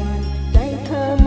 ngàn trái thơm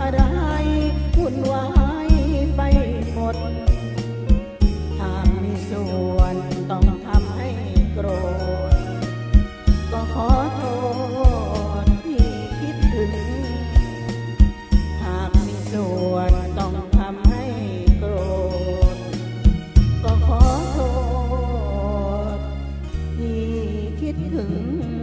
อะไรหุ่นวายไปหมดถ้ามีส่วนต้องทำให้โกรธ ก็ขอโทษที่คิดถึง หากมีส่วนต้องทำให้โกรธ ก็ขอโทษที่คิดถึง